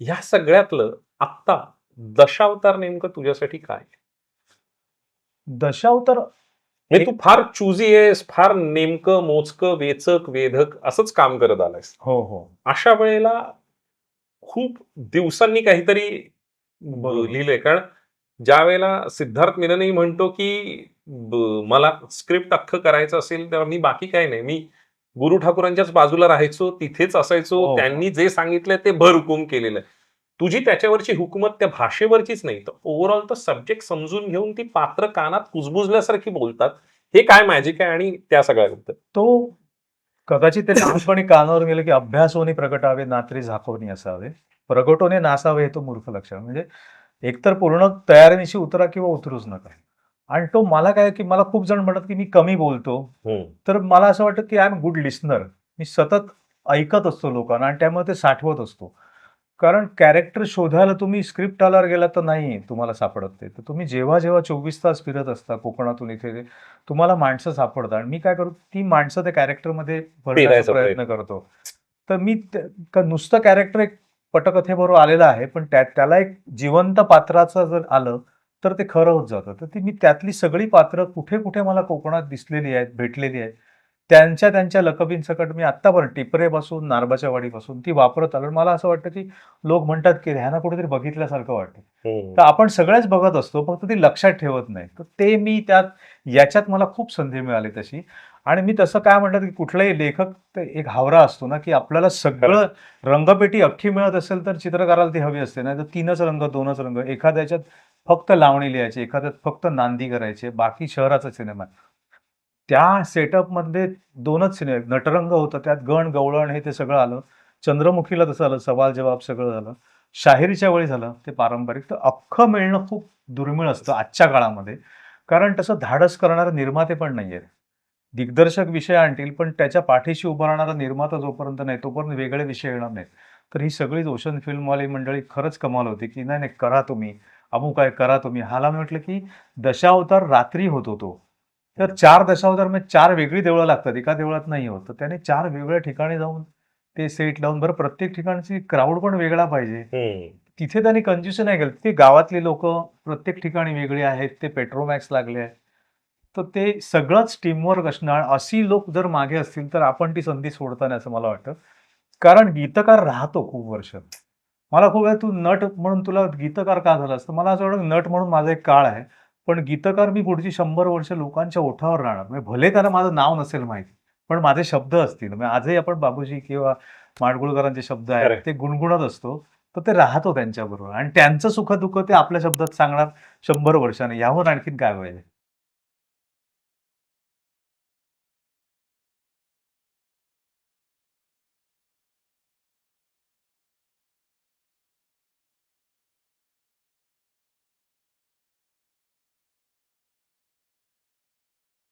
ह्या सगळ्यातलं आत्ता दशावतार नेमकं तुझ्यासाठी काय? दशावतार म्हणजे तू फार चुजी आहेस फार नेमकं मोजकं वेचक वेधक असंच काम करत आलायस. हो हो. अशा वेळेला खूप दिवसांनी काहीतरी. लिहिलंय. कारण ज्या वेळेला सिद्धार्थ मेननही म्हणतो की मला स्क्रिप्ट अख्खं करायचं असेल तेव्हा मी बाकी काही नाही. मी गुरु ठाकूरांच्याच बाजूला राहायचो तिथेच असायचो हो. त्यांनी जे सांगितलंय ते भर हुकूम केलेलं. तुझी त्याच्यावरची हुकूमत त्या भाषेवरचीच नाही. तर ओव्हरऑल तर सब्जेक्ट समजून घेऊन ती पात्र कानात कुजबुजल्यासारखी बोलतात. हे काय मॅजिक आहे आणि त्या सगळ्याबद्दल तो कदाचित ते लहानपणी कानावर गेले की अभ्यासोने प्रगटावे नात्री झाकोनी असावे. प्रगटोने नासावे हे तो मूर्ख लक्षण म्हणजे एकतर पूर्ण तयारीनिशी उतरा किंवा उतरूच नका. आणि तो मला काय की मला खूप जण म्हणतात की मी कमी बोलतो. तर मला असं वाटतं की आय एम गुड लिस्नर मी सतत ऐकत असतो लोकांना आणि त्यामुळे ते साठवत असतो. कारण कॅरेक्टर शोधायला तुम्ही स्क्रिप्ट आल्यावर गेला तर नाही तुम्हाला सापडत ते. तर तुम्ही जेव्हा जेव्हा चोवीस तास फिरत असता कोकणातून इथे तुम्हाला माणसं सापडतात. आणि मी काय करतो ती माणसं त्या कॅरेक्टरमध्ये भरण्याचा प्रयत्न करतो. तर मी नुसतं कॅरेक्टर एक पटकथेबरोबर आलेलं आहे. पण त्या त्याला एक जिवंत पात्राचं जर आलं तर ते खरं होत जातं. तर ती मी त्यातली सगळी पात्र कुठे कुठे मला कोकणात दिसलेली आहेत भेटलेली आहेत त्यांच्या त्यांच्या लकबींसकट मी आत्तापर्यंत टिपरेपासून नारबाच्या वाडीपासून ती वापरत आलो. मला असं वाटतं की लोक म्हणतात की ह्यांना कुठेतरी बघितल्यासारखं वाटतं. हम्म. तर आपण सगळ्याच बघत असतो फक्त ती लक्षात ठेवत नाही. तर ते मी त्यात याच्यात मला खूप संधी मिळाली तशी. आणि मी तसं काय म्हणतात की कुठलाही लेखक एक हावरा असतो ना की आपल्याला सगळं रंगपेटी अख्खी मिळत असेल तर चित्रकाराला ती हवी असते. नाही तर तीनच रंग दोनच रंग एखाद्याच्यात फक्त लावणी लिहायची एखाद्यात फक्त नांदी करायचे बाकी शहराचा सिनेमा. त्या सेटअपमध्ये दोनच सिनेमे नटरंग होतं त्यात गण गवळण हे ते सगळं आलं. चंद्रमुखीला तसं आलं सवाल जवाब सगळं झालं. शाहिरीच्या वेळी झालं ते पारंपरिक. तर अख्खं मिळणं खूप दुर्मिळ असतं आजच्या काळामध्ये. कारण तसं धाडस करणारे निर्माते पण नाही आहेत दिग्दर्शक विषय आणतील पण त्याच्या पाठीशी उभा राहणारा निर्माता जोपर्यंत नाही तोपर्यंत वेगळे विषय येणार नाहीत. तर ही सगळीच ओशन फिल्मवाली मंडळी खरंच कमाल होती की नाही नाही करा तुम्ही. अमुक काय करा तुम्ही. हाला मी म्हटलं की दशावतार रात्री होतो तो तर चार दशावतार म्हणजे चार वेगळी देवळं लागतात. एका देवळात नाही होत. तर त्याने चार वेगवेगळ्या ठिकाणी जाऊन ते सेट लावून बरं प्रत्येक ठिकाणची क्राऊड पण वेगळा पाहिजे. तिथे त्यांनी कंज्युशन नाही केलं. ते गावातली लोक प्रत्येक ठिकाणी वेगळी आहेत. ते पेट्रोमॅक्स लागले आहेत. तर ते सगळंच टीमवर्क असणार. अशी लोक जर मागे असतील तर आपण ती संधी सोडता नाही असं मला वाटतं. कारण गीतकार राहतो खूप वर्ष. मला खूप वेळा तू नट म्हणून तुला गीतकार का झालं असतं मला असं वाटतं नट म्हणून माझा एक काळ आहे. पण गीतकार मी पुढची शंभर वर्ष लोकांच्या ओठावर राहणार. म्हणजे भले त्याला माझं नाव नसेल माहिती पण माझे शब्द असतील. म्हणजे आजही आपण बाबूजी किंवा माडगुळकरांचे शब्द. आहेत ते गुणगुणत असतो तर ते राहतो त्यांच्याबरोबर. आणि त्यांचं सुख दुःख ते आपल्या शब्दात सांगणार शंभर वर्षाने. याहून आणखीन काय पाहिजे